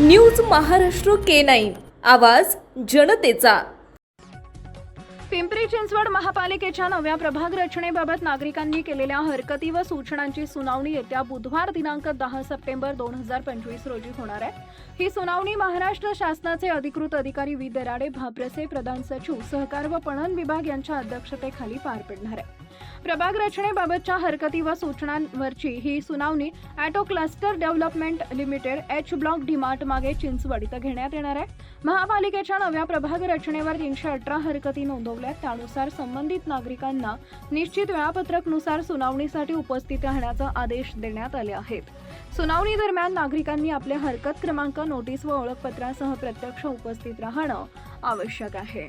News Maharashtra K nine. आवाज जनतेचा. पिंपरी चिंचवड महापालिकेच्या नव्या प्रभाग रचनेबाबत नागरिकांनी केलेल्या हरकती व सूचनांची सुनावणी येत्या बुधवार दिनांक दहा सप्टेंबर दोन हजार पंचवीस रोजी होणार आहे. ही सुनावणी महाराष्ट्र शासनाचे अधिकृत अधिकारी वी दराडे भाप्रसे प्रधान सचिव सहकार व पणन विभाग यांच्या अध्यक्षतेखाली पार पडणार आहे. प्रभाग रचनेबाबतच्या हरकती व सूचनांवरची ही सुनावणी auto cluster development limited H block DMart मागे चिंचवड इथं घेण्यात येणार आहे. महापालिकेच्या नव्या प्रभाग रचनेवर तीनशे अठरा हरकती नोंदवल्या त्यानुसार संबंधित नागरिकांना निश्चित वेळापत्रकनुसार सुनावणीसाठी उपस्थित राहण्याचा आदेश देण्यात आले आहेत. सुनावणी दरम्यान नागरिकांनी आपले हरकत क्रमांक नोटीस व ओळखपत्रासह प्रत्यक्ष उपस्थित राहणं आवश्यक आहे.